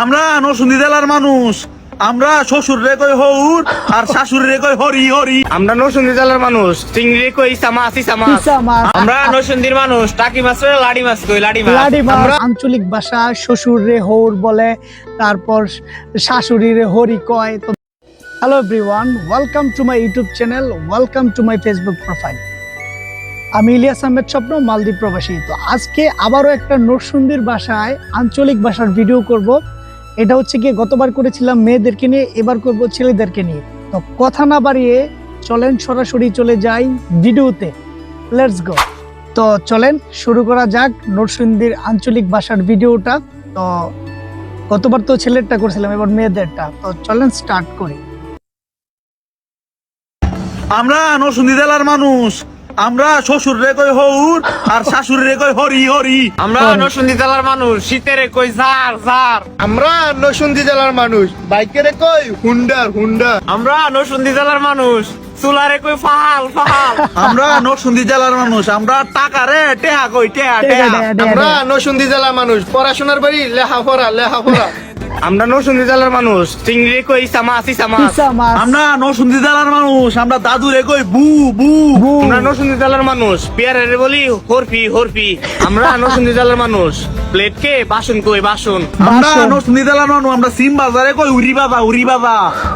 আমরা নরসিংদী জেলার মানুষ। আমরা শ্বশুর রে কই হৌর আর শাশুড়ি রে কই হরি হরি। আমরা নরসিংদী জেলার মানুষ। চিংড়ি কই সামাস ইসামাস পিসা মাছ আমরা নরসিংদীর মানুষ। টাকি মাছ করে লাড়ি মাছ কই লাড়ি মাছ। লাডি মাছ। আমরা আঞ্চলিক ভাষা শ্বশুর রে হৌর বলে তারপর শাশুড়ি রে হরি কয়। তো hello everyone welcome to my YouTube channel welcome to my Facebook profile আমি ইলিয়াস আহমেদ স্বপ্ন মালদ্বীপ প্রবাসী। তো আজকে আবারও একটা নরসুন্দির ভাষায় আঞ্চলিক ভাষার ভিডিও করব। এটা হচ্ছে গিয়ে গতবার করেছিলাম মেয়েদেরকে নিয়ে, এবার করব ছেলেদেরকে নিয়ে। তো কথা না বাড়িয়ে চলেন সরাসরি চলে যাই ভিডিওতে লেটস গো তো চলেন, শুরু করা যাক নরসিংদীর আঞ্চলিক ভাষার ভিডিওটা। তো গতবার তো ছেলেরটা করছিলাম, এবার মেয়েদেরটা। তো চলেন স্টার্ট করি। আমরা নরসিংদী জেলার মানুষ আমরা শ্বশুর রে কই হৌর আর শাশুড়ি রে কই হরি হরি। আমরা নরসিংদী জেলার মানুষ শীতের কই জার জার আমরা নরসিংদী জেলার মানুষ বাইকের কই হুন্ডার হুন্ডা আমরা নরসিংদী জেলার মানুষ চুলারে কই ফাহাল ফাহাল। আমরা নরসিংদী জেলার মানুষ আমরা টাকা রে টেহা কই টেহা টেহা। আমরা নরসিংদী জেলার মানুষ পড়াশোনার বাড়ি লেখাপড়া লেখাপড়া আমরা নরসিংদী জেলার মানুষ চিংড়ি কই সামাস ইসামাস। পিসা মাছ আমরা নরসিংদী জেলার মানুষ আমরা দাদু রে কই বু বু। বু। আমরা নরসিংদী জেলার মানুষ পেয়ারে বলি হরফি হরফি। আমরা নরসিংদী জেলার মানুষ প্লেট কে? বাসন কই বাসন। আমরা। নরসিংদী জেলার মানুষ আমরা সিম বাজারে কই উরি বাবা উরি বাবা।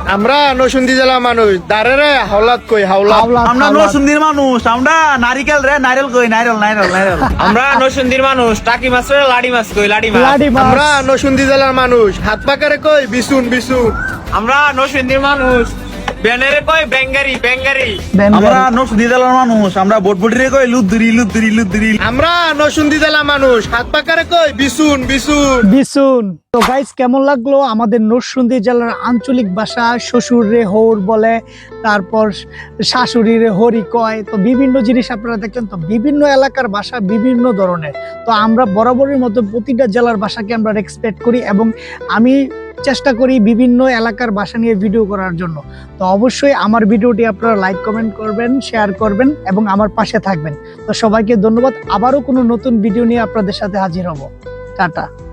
আমরা নরসিংদী জেলার মানুষ দাঁড়ে রে হাওলাত কই হাওলাত। আমরা। নরসিংদীর মানুষ আমরা নারিকেল রে নারিকেল কই নারিকেল নারিকেল নারিকেল আমরা নরসিংদীর মানুষ টাকি মাছ করে লাড়ি মাছ কই লাড়ি মাছ। লাডি মাছ। আমরা নরসিংদী জেলার মানুষ হাত পাকারে কই? বিশুন বিশুন আমরা নসিন্দির মানুষ। ব্যানারে কই বেঙ্গারি বেঙ্গারি বেঙ্গল। আমরা জেলার মানুষ আমরা কই আমরা জেলার মানুষ হাত পাকারে কই বিশুন বিশুন বিশুন তো গাইস কেমন লাগল আমাদের নরসিংদী জেলার আঞ্চলিক ভাষা শ্বশুর রে হৌর বলে তারপর শাশুড়ি রে হরি কয় তো বিভিন্ন জিনিস আপনারা দেখলেন তো বিভিন্ন এলাকার ভাষা বিভিন্ন ধরনের। তো আমরা বরাবরের মতো প্রতিটা জেলার ভাষাকে আমরা রেসপেক্ট করি এবং আমি চেষ্টা করি বিভিন্ন এলাকার বাসা নিয়ে ভিডিও করার জন্য। তো অবশ্যই আমার ভিডিওটি আপনারা লাইক কমেন্ট করবেন শেয়ার করবেন এবং আমার পাশে থাকবেন। তো সবাইকে ধন্যবাদ। আবারও কোনো নতুন ভিডিও নিয়ে আপনাদের সাথে হাজির হব। টাটা।